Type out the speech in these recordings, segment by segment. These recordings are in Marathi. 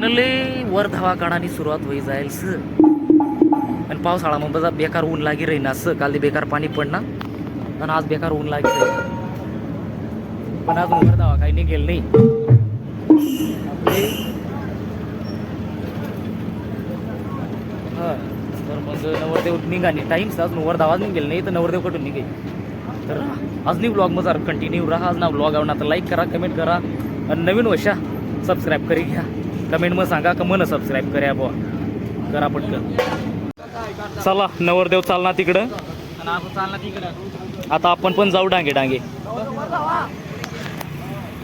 फायनली वर धावा काढानी सुरुवात होई जाईल स. आणि पावसाळा मग बघा बेकार ऊन लागी रही ना स. काल ते बेकार पाणी पडणार आणि आज बेकार ऊन लागी राहील पण अजून वर धावा काही निघेल नाही. आपले हा तर मग नवरदेव निघाली टाईम अजून वर धावा निघेल नाही तर नवरदेव कटून निघेल? तर आज नाही ब्लॉग मजार कंटिन्यू राहा. आज ना ब्लॉग आवडणार तर लाईक करा कमेंट करा. आणि नवीन वशा सबस्क्राईब करी घ्या. कमेंट मग सांगा का मन सबस्क्राईब करा बुवा. करा पटकन. चला नवरदेव चालना तिकडं. आता आपण पण जाऊ डांगे डांगे.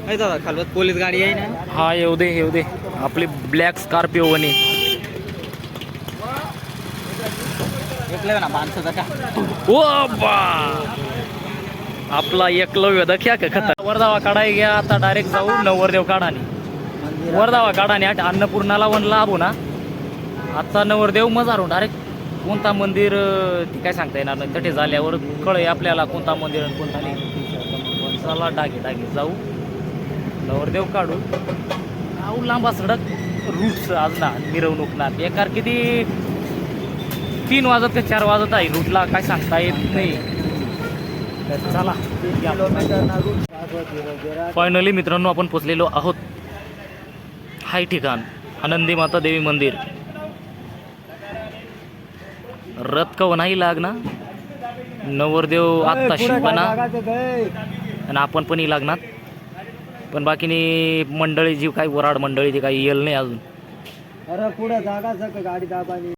नाही दादा खालवत पोलीस गाडी आहे ना? हा येऊ दे येऊ दे. आपली ब्लॅक स्कॉर्पिओ वने ओ बा! आपला एकलव्य दख्या का खता वरदावा काढाय घ्या आता डायरेक्ट जाऊ नवरदेव काढाने. वरदावा काढाने आठ. अन्नपूर्णाला वन लाभू ना आता नवरदेव मजारू डायरेक्ट कोणता मंदिर ते काय सांगता येणार नाही. तटे झाल्यावर कळे आपल्याला कोणता मंदिर आणि कोणता नाही. चला डागे डागे. जाऊ. नवरदेव काढू. आऊ लांबा सडक. रूट्स आज ना मिरवणूक ना. बेकार किती? तीन वाजत का चार वाजत आहे. रूटला काय सांगता येत नाही. तर चला. फायनली मित्रांनो आपण पोचलेलो आहोत. हाय ठिकाण आनंदी माता देवी मंदिर. रथ कव नाही लागना नवरदेव आत्ता शिकवना आणि आपण पण लागणार. पण बाकीनी मंडळी जी काही वराड मंडळी ती काही येल नाही अजून. अरे पुढे जागा गाडी दाबानी.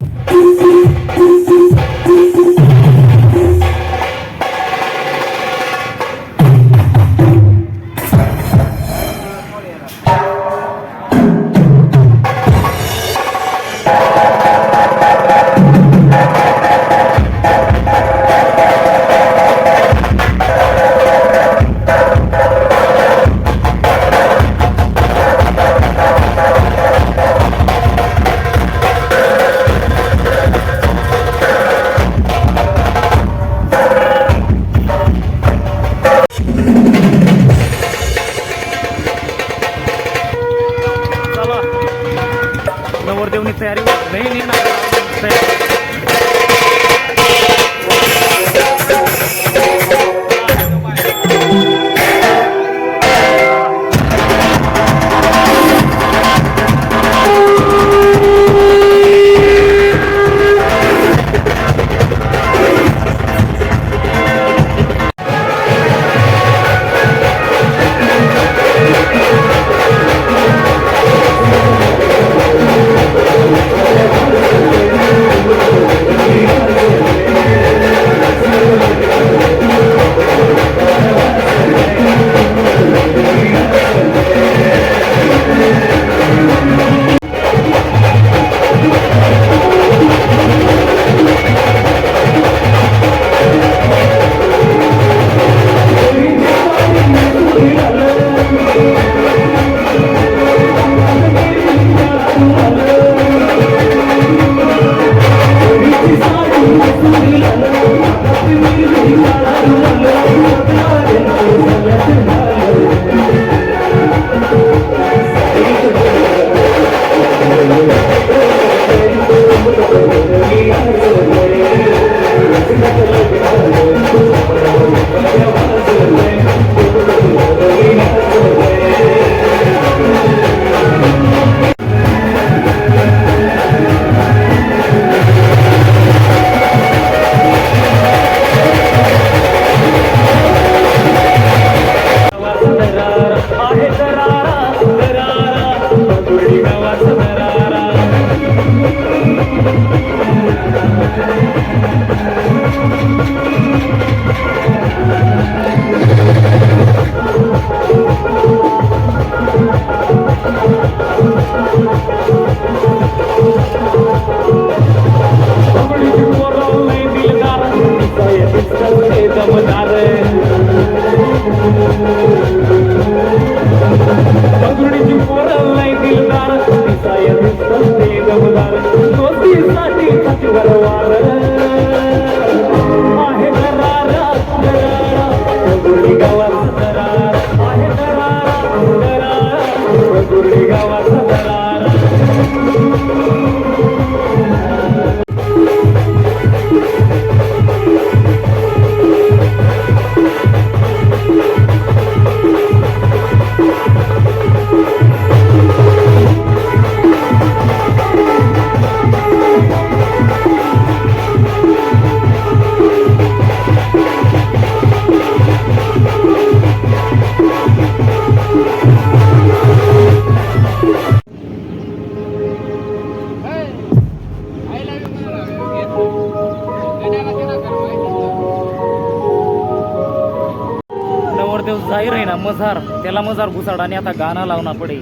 मझार त्याला मझार घुसाड आणि आता गाणं लावणार पडे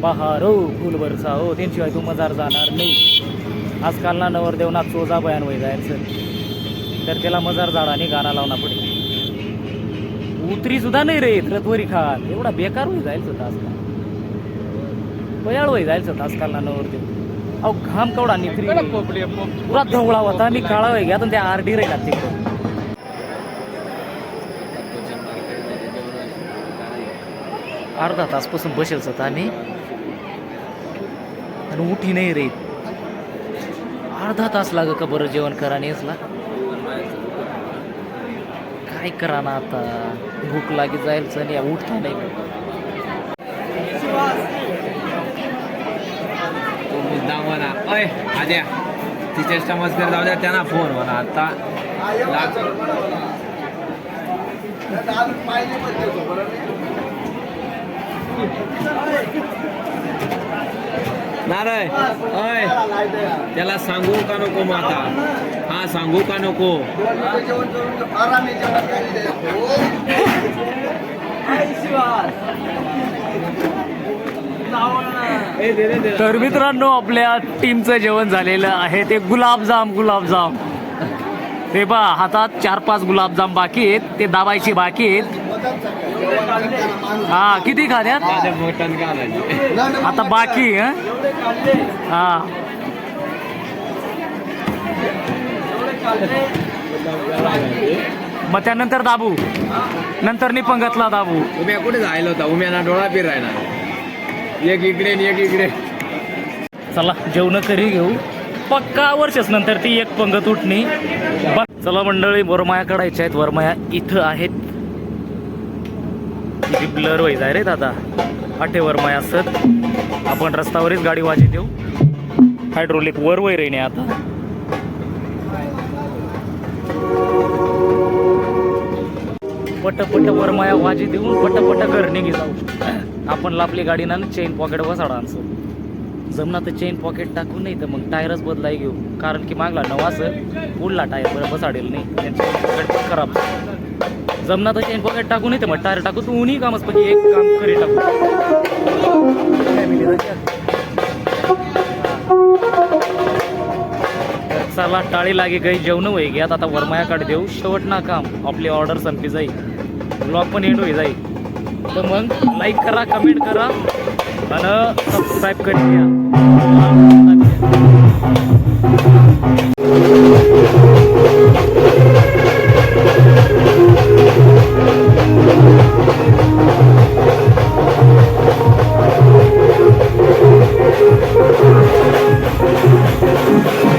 बहारो फुल बरसा हो त्यांशिवाय तू मझार जाणार नाही. आजकाल ना नवरदेव ना चोजा बयान वय जायचं. तर त्याला मजार झाडाने गाणं लावणार पडे उतरी सुद्धा नाही रे रतवरी खात एवढा बेकार होई जायचं होता आजकाल. बयाळ होई जायचं होता आजकाल ना नवरदेव. अहो घाम कवडा नित्री पुरा धवळा होता मी काळा वय घ्या त्या आरडी रे तिकडं? अर्धा तासपासून बसेलच होता आम्ही. आणि उठी नाही रे. अर्धा तास लाग का बरं जेवण करा नेसला काय करा ना आता? भूक लागी जायचं आणि उठता नाही. तो मुद्दा म्हणा अय आद्या तिच्या समजकर जाऊ द्या त्यांना फोन म्हणा. आता नारय अय त्याला सांगू का नको मग आता? हा सांगू का नको? तर मित्रांनो आपल्या टीमचं जेवण झालेलं आहे. ते गुलाबजाम गुलाबजाम. ते बा हातात चार पाच गुलाबजाम बाकी आहेत. ते दाबायचे बाकी आहेत. हा किती खाण्यात आता बाकी हं? हा. मग त्यानंतर दाबू. नंतर निपंगतला दाबू. उम्या कुठे जायला होता? उम्याना डोळा फिरायला. एक इकडे आणि एक इकडे. चला जेवण करी घेऊ. पक्का वर्षच नंतर ती एक पंगत उठणी. चला मंडळी वरमाया काढायच्या आहेत. वरमाया इथं आहेत. किती ब्लर व्हाय आहे रे दादा. आठेवर वरमाया असत आपण रस्त्यावरच गाडी वाजी देऊ. हायड्रोलिक वर वय येणे आता. पट पट वरमाया वाजी देऊन पट पट घर निघी जाऊ. आपण आपली गाडी ना चेन पॉकेट बसाडा आमचं. जमना तर चेन पॉकेट टाकू नाही तर मग टायरच बदलाय घेऊ. कारण की मागला नवा सर पुढला टायर बरं बसाडेल नाही. त्यांचे पॉकेट खराब. जमना तर चेन पॉकेट टाकू नाही तर मग टायर टाकू तू उन्ही कामच पैकी एक काम करी टाकू चला टाळी लागे काही जेवण होई घ्यात आता वरमायाकडे देऊ. शेवट ना काम. आपली ऑर्डर संपली जाईल ब्लॉग पण एंड होई जाईल तर मग लाईक करा कमेंट करा. आणि सबस्क्राईब करून घ्या.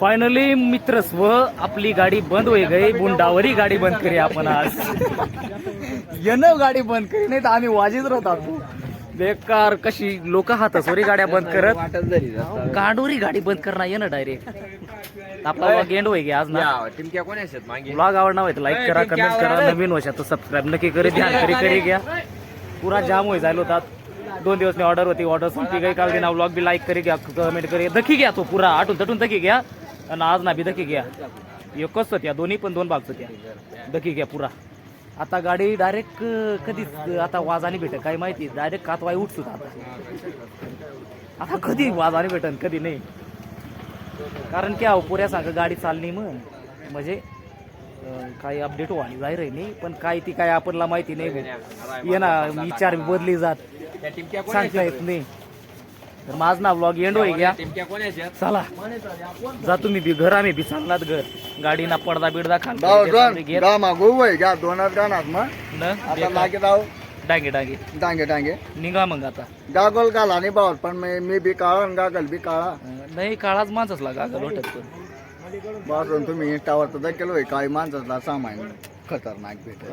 फायनली मित्र स्व आपली गाडी बंद होई गई. बुंडावरी गाडी बंद करी आपण आज. येन गाडी बंद करी नाही तर आम्ही वाजीत राहतात बेकार कशी लोक हातसोरी गाड्या बंद करत. कांडोरी गाडी बंद करणार ये ना डायरेक्ट आपला vlog end होई आज ना. टिमक्या कोण आहेत मागे? ब्लॉग आवडणार होय लाईक करा कमेंट करा. नवीन वर्षात तर सबस्क्राईब नक्की करे ध्यान करी करी घ्या. पुरा जाम होई जायला होतात. दोन दिवस ऑर्डर होती ऑर्डर संपली गई. काल ना ब्लॉग बी लाईक करी घ्या कमेंट करी. दखी घ्या तो पुरा आठून तटून दखी घ्या. आणि आज ना बी दखी घ्या. एकच होत्या दोन्ही पण दोन भाग होत्या. दखी घ्या पुरा. आता गाडी डायरेक्ट कधीच आता वाजाने भेट काय माहिती डायरेक्ट कातवाई उठतो आता. आता कधी वाजाने भेटन कधी नाही. कारण की अहो पुऱ्या सांग गाडी चालली मग म्हणजे काही अपडेट व्हायला जाहीर आहे नाही पण काय ती काय आपणला माहिती नाही ये ना विचार बदली जात. त्या टिमक्या कोण सांगता येत नाही. तर माझ ना ब्लॉग एंड होई गया टिमक्या कोण आहेत चला. जा तुम्ही बी घर आम्ही बी चांगलात घर. गाडी ना पडदा बिडदा गा मागू वय घ्या दोनात गाणार मग न आता लागे राव डांगे डांगे. डांगे डांगे. निघा मग आता. गागल घाला नाही भाऊ पण मी मी बी काळा आणि गागल बी काळा. नाही काळाच माणसाच लागा लोटत पण बसून तुम्ही इंस्टावर तर केलं काळी माणसाला सामान खतरनाक भेट.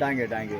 डांगे डांगे.